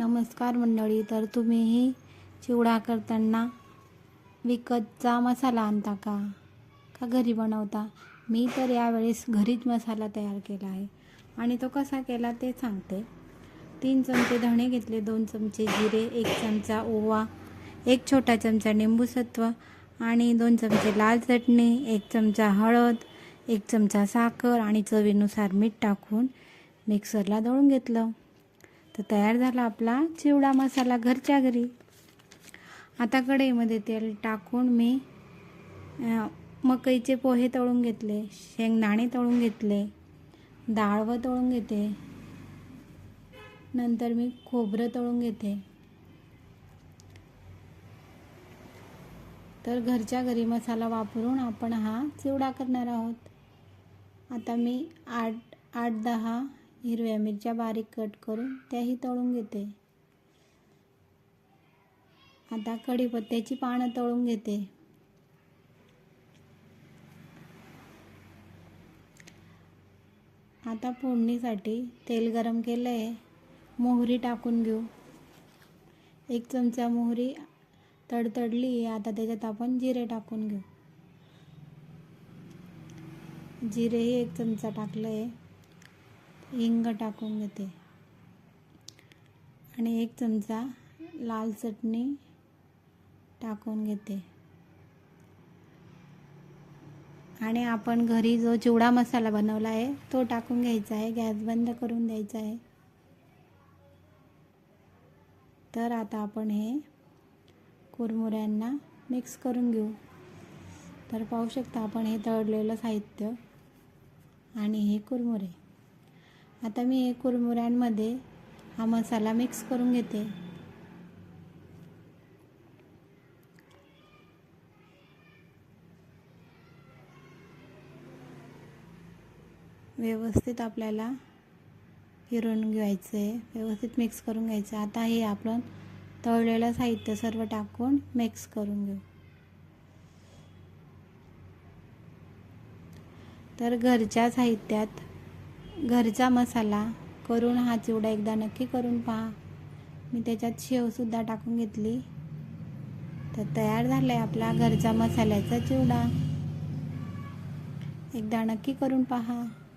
नमस्कार मंडळी तर तुम्हीही चिवडा करताना विकतचा मसाला आणता का? का घरी बनवता? मी तर यावेळेस घरीच मसाला तयार केला आहे. आणि तो कसा केला ते सांगते. तीन चमचे धणे घेतले दोन चमचे जिरे एक चमचा ओवा एक छोटा चमचा निंबूसत्व आणि दोन चमचे लाल चटणी एक चमचा हळद एक चमचा साखर आणि चवीनुसार मीठ टाकून मिक्सरला दळून घेतलं. तर तयार झाला आपला चिवडा मसाला घरच्या घरी. आता कढईमध्ये तेल टाकून मी मकईचे पोहे तळून घेतले शेंगदाणे तळून घेतले डाळवं तळून घेते. नंतर मी खोबरं तळून घेते. तर घरच्या घरी मसाला वापरून आपण हा चिवडा करणार आहोत. आता मी आठ आठ दहा हिरव्या मिरच्या बारीक कट करून त्याही तळून घेते. आता कढीपत्त्याची पानं तळून घेते. आता फोडणीसाठी तेल गरम केलं आहे मोहरी टाकून घेऊ. एक चमचा मोहरी तडतडली आता त्याच्यात आपण जिरे टाकून घेऊ. जिरेही एक चमचा टाकलं आहे हिंग टाकून घेते. आणि एक चमचा लाल चटणी टाकून घेते. आणि आपण घरी जो चिवडा मसाला बनवला आहे तो टाकून घ्यायचा आहे. गॅस बंद करून द्यायचा आहे. तर आता आपण हे कुरमुऱ्यांना मिक्स करून घेऊ. तर पाहू शकता आपण हे तळलेलं साहित्य आणि हे कुरमुरे. आता मी कुरमुऱ्यांमध्ये हा मसाला मिक्स करून घेते. व्यवस्थित आपल्याला फिरून घ्यायचं आहे व्यवस्थित मिक्स करून घ्यायचं. आता हे आपण तळलेलं साहित्य सर्व टाकून मिक्स करून घेऊ. तर घरच्या साहित्यात घरचा मसाला करून हा चिवडा एकदा नक्की करून पहा. मी त्याच्यात शेवसुद्धा टाकून घेतली. तर तयार झाला आहे आपला घरचा मसाल्याचा चिवडा. एकदा नक्की करून पहा.